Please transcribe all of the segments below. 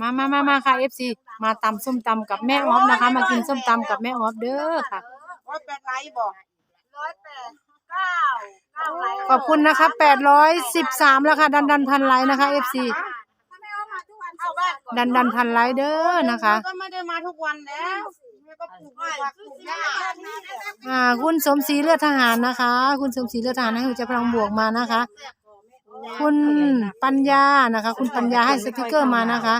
มามามามาค่ะ FC มาตำส้มตำกับแม่ออฟนะคะ มากินส้มตำกับแม่ออฟเด้อค่ะ ร้อยแปดไลค์บอกร้อยแปดเก้าเก้าไลค์ขอบคุณนะคะ813แล้วค่ะดันดันพันไลค์นะคะ FC ถ้าไมเอามาทุกวันเอาบ้านก่อนดันดันพันไลค์เด้อนะคะ ก็ไม่ได้มาทุกวันแล้วก็ปลูกผักปลูกหญ้าอ่า คุณสมศรีเลือดทหารนะคะ คุณสมศรีเลือดทหารให้หัวใจพลังบวกมานะคะ คุณปัญญานะคะ คุณปัญญาให้สติกเกอร์มานะคะ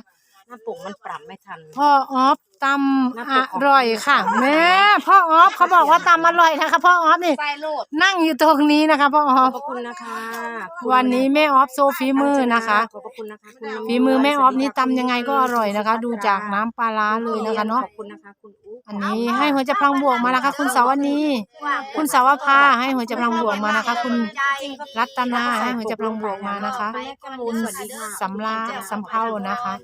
หน้าปลูกมันปรับไม่ทัน พ่อออฟตำอร่อยค่ะแม่พ่อออฟเขาบอกว่าตำอร่อยนะคะพ่อออฟนี่ใส่โลดนั่งอยู่ตรงนี้นะคะพ่อออฟขอบคุณนะคะวันนี้แม่ออฟโซฟีมือนะคะขอบคุณนะคะคุณฝีมือแม่ออฟนี่ตำยังไงก็อร่อยนะคะ ดูจากน้ำปลาร้าเลยนะคะเนาะขอบคุณนะคะคุณอุ๊อันนี้ให้หัวใจพลังบวกมานะคะ คุณสาวนีคุณสาวภาให้หัวใจพลังบวกมานะคะ คุณรัตนาให้หัวใจพลังบวกมานะคะคุณสำลาสำเภานะคะ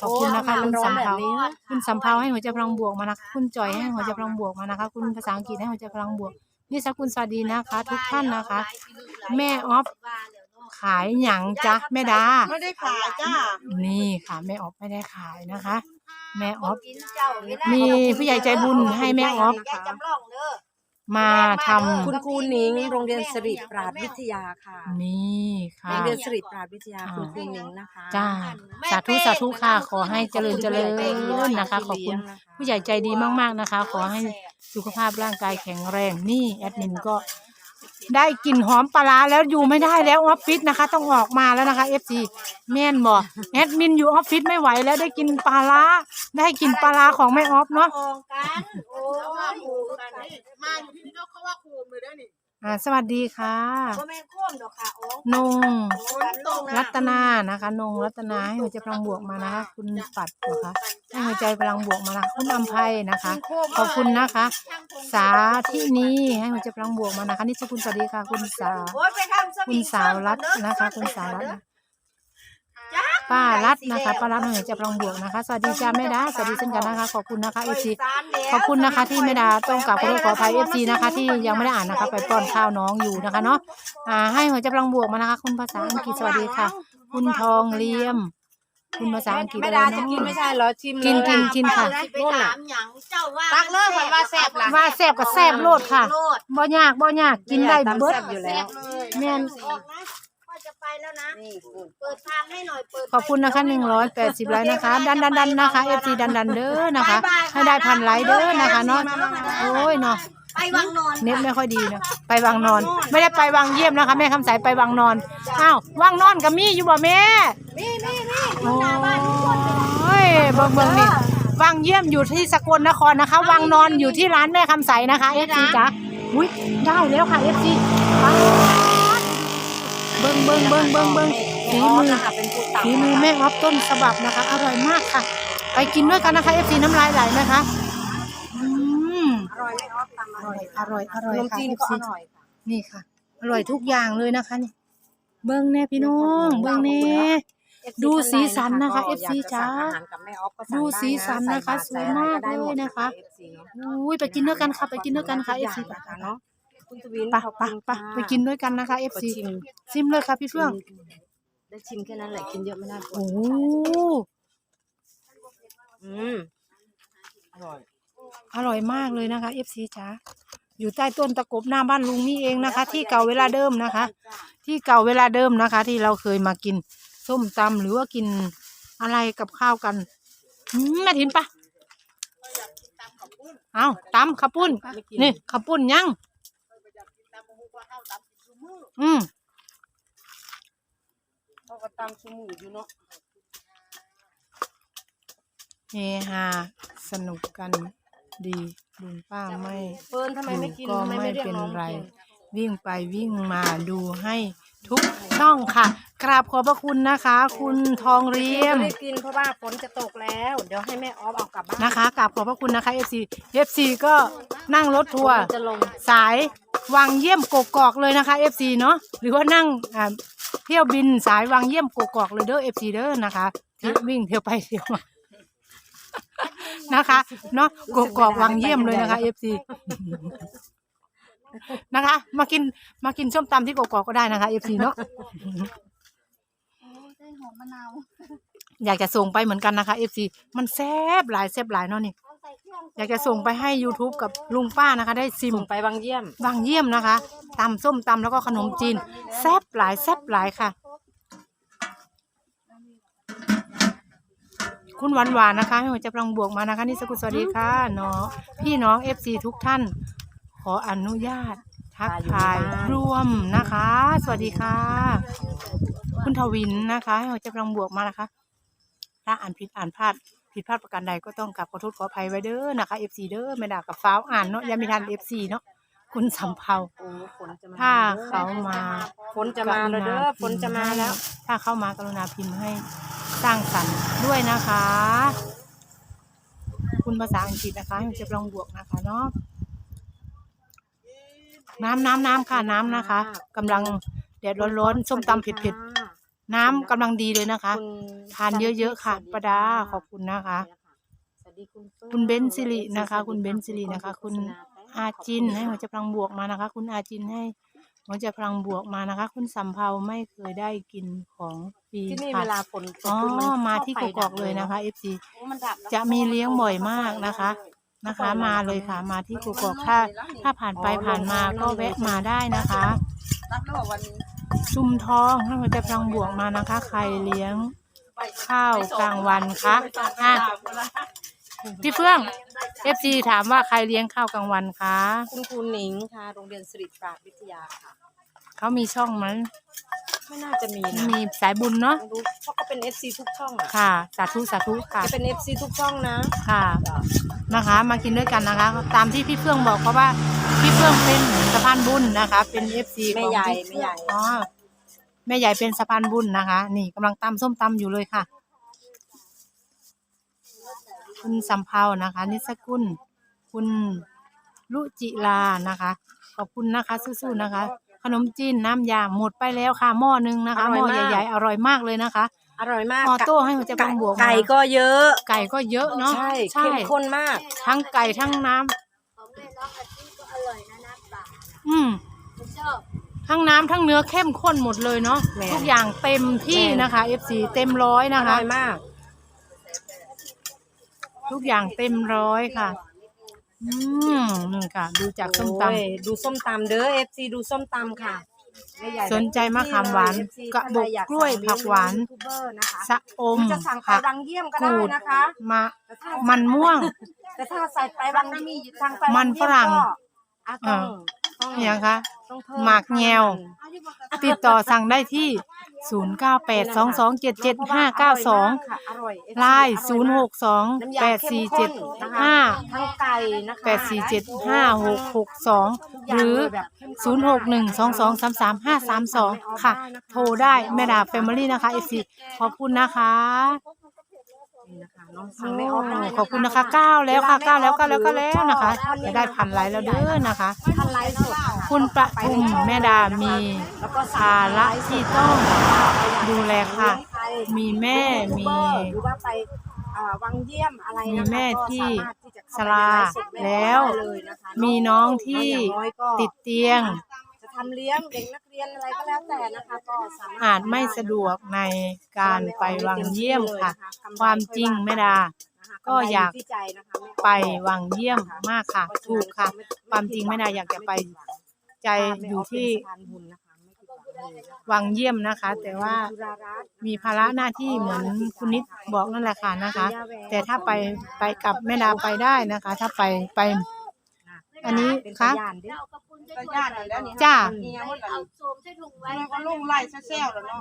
ขอบคุณนะคะคุณสำเภาคุณสำเภาให้หัวใจพลังบวกมานะคะคุณจอยให้หัวใจพลังบวกมานะคะ คุณภาษาอังกฤษให้หัวใจพลังบวกนี่สกุลสวัสดีนะคะ ทุกท่านนะคะ แม่ออฟขายหยังจ๊ะแม่ดาไม่ได้ขายจ้านี่ค่ะแม่ออฟไม่ได้ขายนะคะ แม่ออฟกินเจ้าไม่ได้มีผู้ใหญ่ใจบุญให้แม่ออฟ แกจำลองเด้อมาทำ คุณครูหนิงโรงเรียนสิริปราดวิทยาค่ะนี่ค่ะโรงเรียนสิริปราดวิทยาอ่า คุณครูหนิงนะคะจ้า สาธุสาธุค่ะ ขอให้เจริญเจริญนะคะ ขอบคุณผู้ใหญ่ใจดีมากๆนะคะ ขอให้สุขภาพร่างกายแข็งแรง นี่แอดมินก็ ได้กลิ่นหอมปลาร้าแล้วอยู่ไม่ได้แล้วออฟฟิศนะคะ ต้องออกมาแล้วนะคะเอฟซีแม่นบ่แอดมินอยู่ออฟฟิศไม่ไหวแล้วได้กินปลาร้าได้กินปลาร้าของแม่ออฟเนาะ มองกัน โอ้มาอยู่ที่นี่เขาว่าโคมเลยได้นี่ อ่าสวัสดีค่ะก็แม่นโค่นดอกค่ะโอ้นงฝนตกรัตนานะคะนงรัตนาให้หัวใจพลังบวกมานะคะคุณปัดนะคะให้หัวใจพลังบวกมานะคะคุณอัมภัยนะคะขอบคุณนะคะ สาที่นี้ให้หัวใจพลังบวกมานะคะนี่ชื่อคุณสวัสดีค่ะ คุณสาวโอ้ยไปทำสคุณสาวรัตน์นะคะ คุณสาวรัตน์นะ ป้ารัตน์นะคะป้ารัตน์ให้หัวใจพลังบวกนะคะ สวัสดีจ้าแม่ดาสวัสดีเช่นกันนะคะ ขอบคุณนะคะเอฟซีขอบคุณนะคะที่แม่ดาต้องกลับขอโทษขออภัยเอฟซีนะคะ ที่ยังไม่ได้อ่านนะคะ ไปป้อนข้าวน้องอยู่นะคะเนาะอ่าให้หัวใจพลังบวกมานะคะ คุณภาษาอังกฤษสวัสดีค่ะ คุณทองเลียม คุณภาษาอังกฤษแม่อะไรดาเนาะจะกินไม่ใช่เหรอชิมกินเลยกินกินค่ะไปถามหยังเจ้าว่าตักเลยค่ะว่าแซ่บล่ะว่าแซ่บกับแซ่บโลดค่ะโลดบ่ยากบ่ยากกินได้เบิดแซ่บอยู่แล้วแม่นออกนะพ่อจะไป แล้วนะเปิดทางให้หน่อย เปิดขอบคุณนะคะหนึ่งร้อยแปดสิบไลค์นะคะ ดันดันดันนะคะเอฟซีดันดันเด้อนะคะ ให้ได้พันไลค์เด้อนะคะเนาะ โอ้ยเนาะ ไปวังนอนเน็ตไม่ค่อยดีนะไปวังนอน ไม่ได้ไปวังเยี่ยมนะคะแม่คำสายไปวังนอน อ้าววังนอนกับมี่อยู่บ่แม่นี่นี่นี่โอ้ยเบิ่งเบิ่งนี่วังเยี่ยมอยู่ที่สกลนครนะคะ วังนอนอยู่ที่ร้านแม่คำใสนะคะเอฟซีจ๋าอุ้ยได้แล้วค่ะเอฟซี เบิ่งเบิ่งเบิ่งเบิ่งเบิ่งฝีมือเป็นผู้ตักฝีมือแม่ออฟต้นฉบับนะคะ อร่อยมากค่ะ ไปกินด้วยกันนะคะเอฟซีน้ำลายไหลนะคะอืมอร่อยไหมออฟตำอร่อยอร่อยอร่อยขนมค่ะจีนเอฟก็อซีร่อยค่ะนี่ค่ะ อร่อยทุกอย่างเลยนะคะนี่เบิ้งแน่พี่น้องเบิ้งแน่ดูสีสันนะคะ FC จ๋าดูสีสันนะคะสวยมากเลยนะคะอุ้ยไปกินด้วยกันค่ะไปกินด้วยกันค่ะเอฟซีเนาะ คุณทวินปะปะปะไปกินด้วยกันนะคะเอฟซีชิมซิมเลยค่ะพี่เฟื่องได้ชิมแค่นั้นแหละกินเยอะไม่ได้โอ้อืมอร่อยอร่อยมากเลยนะคะเอฟซีจ๋าอยู่ใต้ต้นตะกบหน้าบ้านลุงนี่เองนะคะ ที่เก่าเวลาเดิมนะคะ ที่เก่าเวลาเดิมนะคะ ที่เราเคยมากินส้มตำหรือว่ากินอะไรกับข้าวกันอืมแม่ถินปะเอาตำข้าวปุ้น นี่ข้าวปุ้นยัง อืมเขาก็ตำชูหมูอยู่เนาะเฮฮาสนุกกันดีลุงป้าไม่เฟิร์นทำไมไม่กินก็ทำไมไม่ไม่เรียกเป็นน้องไร กิน วิ่งไปวิ่งมาดูให้ทุกช่องค่ะ กราบขอบพระคุณนะคะ คุณทองเรียม ไม่ได้กินเพราะว่าฝนจะตกแล้ว เดี๋ยวให้แม่ออฟเอากลับบ้านนะคะกราบขอบพระคุณนะคะ FC FC ก็นั่งรถทัวร์ จะลง สายวังเยี่ยมกกอกเลยนะคะ FC เนาะหรือว่านั่งอ่าเที่ยวบินสายวังเยี่ยมกกอกเลยเด้อ FC เด้อนะคะที่วิ่งเที่ยวไปเที่ยวมานะคะเนาะกกอกวังเยี่ยมเลยนะคะ FC นะคะ มากินมากินส้มตำที่กกอกก็ได้นะคะ FC เนาะได้ หอมมะนาวอยากจะส่งไปเหมือนกันนะคะ FC มันแซบหลายแซบหลายเนาะนี่ อยากจะส่งไปให้ YouTube กับลุงป้านะคะ ได้ซิมส่งไปบางเยี่ยม บางเยี่ยมนะคะตำส้มตำแล้วก็ขนมจีน แซบหลายแซบหลายค่ะ คุณหวานหวานๆนะคะให้หัวใจพลังบวกมานะคะ นี่สกุลสวัสดีค่ะเนาะพี่น้อง FC ทุกท่าน ขออนุญาตทักทายร่วมนะคะ สวัสดีค่ะ คุณทวินนะคะให้หัวใจพลังบวกมานะคะ ถ้าอ่านผิดอ่านพลาดผิดพลาดประการใดก็ต้องกลับขอโทษขออภัยไว้เด้อนะคะ FC เด้อไม่ด่ากับฟ้าวอ่านเนาะยังไม่ทัน FC เนาะคุณสำเภาโอ้ฝนจะมาถ้าเขามาฝนจะมาแล้วเด้อฝนจะมาแล้ว ถ้าเข้ามากรุณาพิมพ์ให้สร้างสรรค์ด้วยนะคะ คุณภาษาอังกฤษนะคะให้จะลองบวกนะคะเนาะน้ำน้ำน้ำค่ะน้ำนะคะกำลังแดดร้อนๆส้มตำเผ็ดๆ น้ำกำลังดีเลยนะคะ คุณทานเยอะๆค่ะ ประดาขอบคุณนะคะ สวัสดีคุณเฟิร์นคุณเบนซิรินะคะคุณเบนซิรินะคะคุณ อาจินให้หัวใจพลังบวกมานะคะ คุณอาจินให้หัวใจพลังบวกมานะคะ คุณสำเภาไม่เคยได้กินของปีที่นี่ค่ะเวลาฝนตอ๋อปุ๊บนมาชบที่ไฟกกอกดับเลยนะคะ FC โอ้มันดับแล้วจะมีเลี้ยงบ่อยมากนะคะ นะคะ มาเลยค่ะ มาที่กกอกถ้า ถ้าผ่านไปผ่านมาก็แวะมาได้นะคะ รับแล้วเหรอวันนี้ ชุมทองให้หัวใจพลังบวกมานะคะ ใครเลี้ยงข้าวกลางวันคะอะพี่เฟื่อง FC ถามว่าใครเลี้ยงข้าวกลางวันคะคุณครูหนิงค่ะ โรงเรียนสิริปราชวิทยาค่ะเขามีช่องมั้ยไม่น่าจะมีนะมีสายบุญเนาะไม่รู้เพราะก็เป็น FC ทุกช่องอะค่ะ สาธุสาธุค่ะ จะเป็น FC ทุกช่องนะค่ะนะคะ มากินด้วยกันนะคะ ตามที่พี่เฟื่องบอกเพราะว่าพี่เฟื่องเป็นสะพานบุญนะคะ เป็นเอฟซีแม่ใหญ่แม่ใหญ่อ๋อ แม่ใหญ่เป็นสะพานบุญนะคะ นี่กำลังตำส้มตำอยู่เลยค่ะ คุณสำเภานะคะ นิสกุล คุณลุจิลานะคะ ขอบคุณนะคะสู้ๆนะคะ ขนมจีนน้ำยาหมดไปแล้วค่ะหม้อหนึงนะคะหม้อใหญ่ๆอร่อยมากเลยนะคะ อร่อยมากออโต้ให้หัวใจพลังบวกมาไก่ก็เยอะ ไก่ก็เยอะเนาะใช่เข้มข้นมาก ทั้งไก่ทั้งน้ำของแม่น้องอาชีก็อร่อยนะน้ำเปล่าอืมผมชอบ ทั้งน้ำทั้งเนื้อเข้มข้นหมดเลยเนาะแม่ทุกอย่างเต็มที่แม่นะคะ FC เต็มร้อยอนะคะ ร่อยมาก ทุกอย่างเต็มร้อยค่ะ อืมนี่ค่ะ ดูจากส้มต โอ้ยดูส้มตำเด้อ FC ดูส้มตำค่ะแม่ใหญ่ำสนใจมะขามหวานเลย FC กระบอกกล้วยผักหวานยูทูบเบอร์นะคะสะอมจะสั่งไปผักรังเยี่ยมก็ได้กูดนะคะมะแต่ถ้ามันม่วง แต่ถ้าใส่ไปบางทางไปมันฝรั่งอะต้อง ต้องอย่างคะต้องเพิ่หมากแงว ติดต่อสั่งได้ที่ 0 9 8 2 2 7 7 5 9 2ค่ะอร่อย ไลน์0 6 2น้ำยา8เข้ม4ข้น7นะคะ5ทั้งไก่นะคะแปดสี่เจ็ดห้าหกหกสองหรือศูนย์หกหนึ่งสองสองสามสามห้าสามสองค่ะ โทรได้แม่ดาแฟมิลี่นะคะเอฟซีขอบคุณนะคะ นี่นะคะน้องสั่งในออฟได้ขอบคุณนะคะเก้าแล้วค่ะเก้าแล้วเก้าแล้วก็แล้วนะคะจะได้พันไลค์แล้วเด้อนะคะท่านไลฟ์สดค่ะคุณประทุมแม่ดามีแล้วก็ภาระที่ต้องดูแลค่ะ มีแม่มีหรือว่าไปอ่าวังเยี่ยมอะไรนะคะมีแม่ที่ก็สามารถที่จะเข้าไปสลาในไฟ์สดม่แล้วได้เลยนะคะมีน้องที่อย่างน้อยก็ติดเตียงจะ ทำเลี้ยงเด็กนักเรียนอะไรก็แล้วแต่นะคะก็สามารถอาจไม่สะดวกในการไปวังเยี่ยมค่ะ ความจริงแม่ดา ก็อยากที่ใจนะคะม่ไปวังเยี่ยมมากค่ะ ถูกค่ะ ความจริงแม่ดาอยากจะไปใจอยู่ที่สะพานบุญนะคะไม่ผิดหวังเลยนะคะวังเยี่ยมนะคะ แต่ว่าจุฬารัตน์มีภาระหน้าที่เหมือนคุณนิดบอกนั่นแหละค่ะนะคะ แต่ถ้าไปไปกับแม่ดาไปได้นะคะ ถ้าไปไป อันนี้เป็นคะพยานเด้อเอากระปุนใส่ก็ถุงญาติแล้วนี่จ้าเอาโซมใส่ถุงไว้ก็ลงไล่แซ่ๆแล้วเนาะ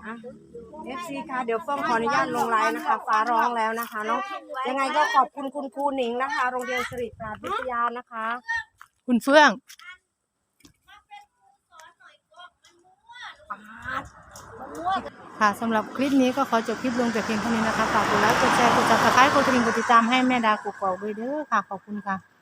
เอฟซีค่ะ เดี๋ยวเฟิ่มขออนุญาตลงไลน์นะคะ ฟ้าร้องแล้วนะคะเนาะยังไงก็ขอบคุณคุณครูหนิงนะคะ โรงเรียนสิริปราชวิทยานะคะ คุณเฟื่องค่ะสำหรับคลิปนี้ก็ขอจบคลิปลงแต่เพียงเท่านี้นะคะฝากกดไลค์กดแชร์กดซับสไครต์กดกระดิ่งกดติดตามให้แม่ดากุกกอกด้วยเด้อค่ะ ขอบคุณค่ะ